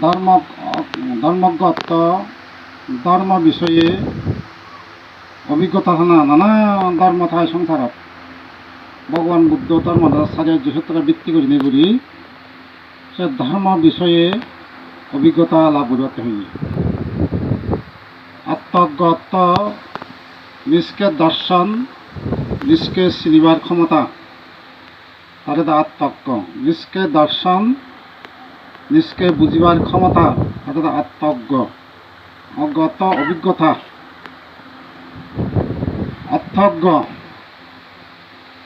ধর্ম, ধর্মগত ধর্ম বিষয়ে অভিজ্ঞতা থানা, নানা ধর্ম থাকে সংসারত ভগবান বুদ্ধ ধর্ম চাৰ্য সূত্ৰে ভিত্তি কৰি নিবুৰি সে ধৰ্ম বিষয়ে অভিজ্ঞতা লাভ করতে হইবে আত্মগত নিজকে দর্শন নিজকে চিনিবার ক্ষমতা। দা আত্মজ্ঞ। নিজকে দর্শন নিজকে বুঝিবার ক্ষমতা দা আত্মজ্ঞ। অজ্ঞত, অভিজ্ঞতা। অর্থজ্ঞ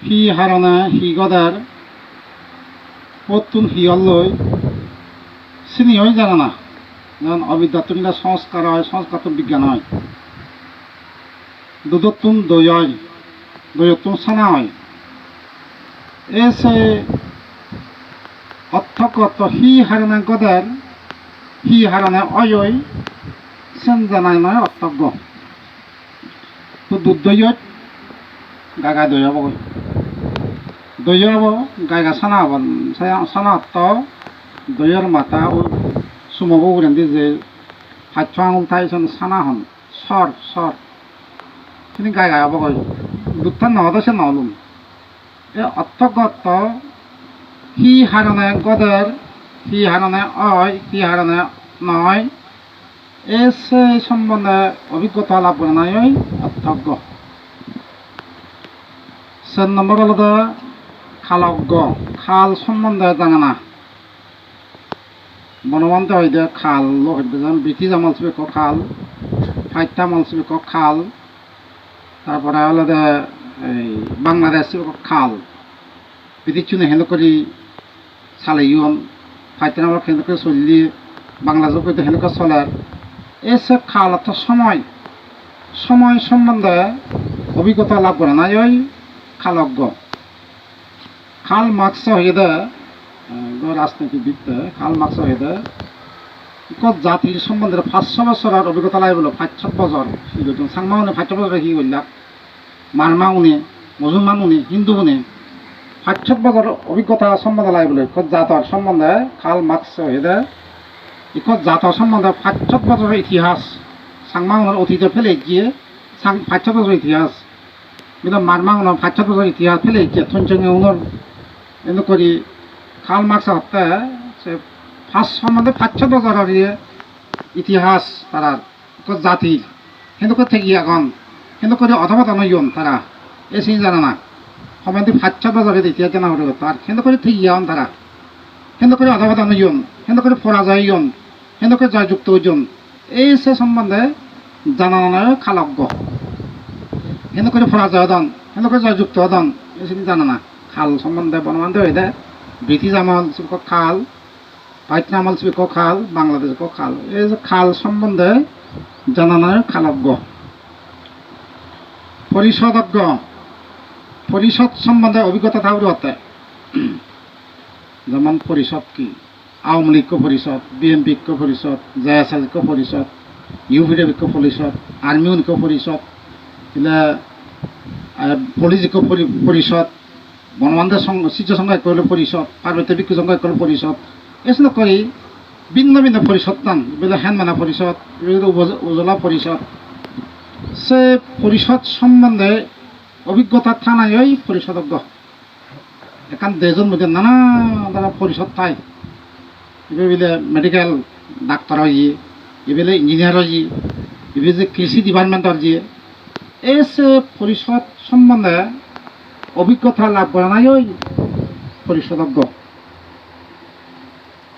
সি হাৰণে সি গদাৰ পতুন সিয়লৈ চিনি হয় জানে না। যেমন অবিদ্যাতুন সংস্কার হয় সংস্কার তো বিজ্ঞান হয়। দুধতুন দই হয় দইতুন সানা হয় এসে অর্থগত হি হারণে গদের, হি হারণে অয়ই সেন জানাই নয় অর্থজ্ঞ। তো দুধ দইয়ত গাগা দই হব গাইগা সানা সানা অর্থ দইয়ের মাথা ও সুমগো উড়েন্দি যে হাত আঙুল থাইছেন সানা হন সর সর তিনি গাই গাই হব কই দুটা নহদ সে নহলুম। এ অর্থগত হি হারণে গদের হি হারণে অয় হি হারণে নয় এ সে সম্বন্ধে অভিজ্ঞতা লাভ করে নাই অর্থজ্ঞ চার নম্বর হলো খালজ্ঞ। খাল সম্বন্ধে জানে না। বনবন্ত হইদে খাল হইদে যেমন ব্রিটিশ আমল ক খাল, ফাইটা ছিল ক খাল, তারপরে হলো যে এই বাংলাদেশ খাল। চুনে হেলো করি ফাইটা আমল হেলো করে চললি বাংলাদেশ কইতে হেলো করে চলার। খাল অর্থাৎ সময়। সময় সম্বন্ধে অভিজ্ঞতা লাভ করে নাই ওই খালজ্ঞ। খাল মার্ক্স হয়ে দেয় রাজনীতিবিদে কাল মার্ক্স হয়ে কত জাতির সম্বন্ধে পাঁচশো বছরের অভিজ্ঞতা লাই বলো পাঁচশো বছর। সাংমা উনি পাঁচশো বছর কি করলাক মারমা উনি মুসলমান উনি, হিন্দু উনি। পাঁচশো বছর অভিজ্ঞতা সম্বন্ধে লাই বলে জাতর সম্বন্ধে কাল মার্ক্স দেয় ইকত জাতর সম্বন্ধে পাঁচশো বছরের ইতিহাস সাংমা উনার অতীতে ফেলে গিয়ে সাং পাঁচশো বছরের ইতিহাস। কিন্তু মারমা উনার পাঁচশো বছরের ইতিহাস ফেলে গিয়ে থনচঙ্গে উনার এনে করি কাল মার্ক্স হতে সে ফার্স্ট সম্বন্ধে পাঁচশো বছরের ইয়ে ইতিহাস তারা জাতির সেনেকৈ থাকি এখন সেনেকৈ অধমত নয়ন তারা এ চিনি জানে না? সম্বন্ধে পাঁচশো বছরের ইতিহাস জানা হতে তার সেনেকৈ থাকি এখন তারা সেনেকৈ অধমত নয়ন সেনেকৈ পরাজয় ইয়ন সেনেকৈ জয়যুক্ত ওজন এই সে সম্বন্ধে জানা নয় খালজ্ঞ সেনেকৈ পরাজয় দন সেনেকৈ জয়যুক্ত দন চিনি জানে না। খাল সম্বন্ধে বনবান্ধব হয়ে দেয় ব্রিটিশ আমল ছিল খাল পাইটনা আমল ছিল খাল, বাংলাদেশ খাল, এই যে খাল সম্বন্ধে জানানোর খালজ্ঞ। পরিষদজ্ঞ পরিষদ সম্বন্ধে অভিজ্ঞতা থাকবে হতে যেমন পরিষদ কি? আওয়ামী লীগ পরিষদ, বিএনপি পরিষদ জেএসএস পরিষদ ইউপিডিএফ পরিষদ, আর্মি ঐক্য পরিষদ পুলিশ পরিষদ বনবান্ধব সংঘ শিশু সংঘ করলে পরিষদ, পার্বত্য ভিক্ষু সংঘ করলে পরিষদ এসব করি ভিন্ন ভিন্ন পরিষদ টান এগুলো হ্যানমানা পরিষদ উজলা পরিষদ। সে পরিষদ সম্বন্ধে অভিজ্ঞতা ওই পরিষদজ্ঞ এখান দেশের মধ্যে নানা নানা পরিষদ থাই এগুলো মেডিকেল ডাক্তার হয়ে এগুলো ইঞ্জিনিয়ার হয়ে এগুলো কৃষি ডিপার্টমেন্টর যে এসে পরিষদ সম্বন্ধে অভিজ্ঞতা লাভ করে নাই ওই পরিষদজ্ঞ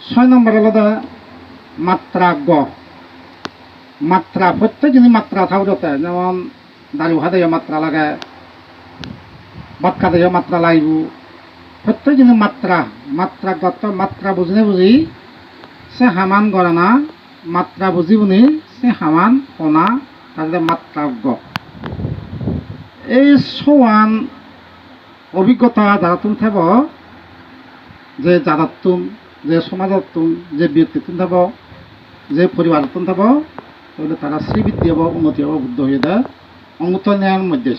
ছয় নম্বর আলাদা মাত্রাজ্ঞ মাত্রা প্রত্যেক জিনিস মাত্রা থাকতে যেমন দাড়ি হাতে মাত্রা লাগে খাতে মাত্রা লাগব প্রত্যেক জিনিস মাত্রা মাত্রাগত মাত্রা বুঝনে বুঝি, সে হামান গণনা মাত্রা বুঝি বুনি, সে হামান কণা তাদের মাত্রাজ্ঞ এই সমান অভিজ্ঞতা যারা তুমি থাক যে জাদাতুম যে সমাজতুম যে ব্যক্তিত্ব থাক যে পরিবারতুম থাক তাহলে তারা শ্রীবৃদ্ধি হব, উন্নতি হব, বুদ্ধ হয়ে দেয় অঙ্গত ন্যায়ের মধ্যে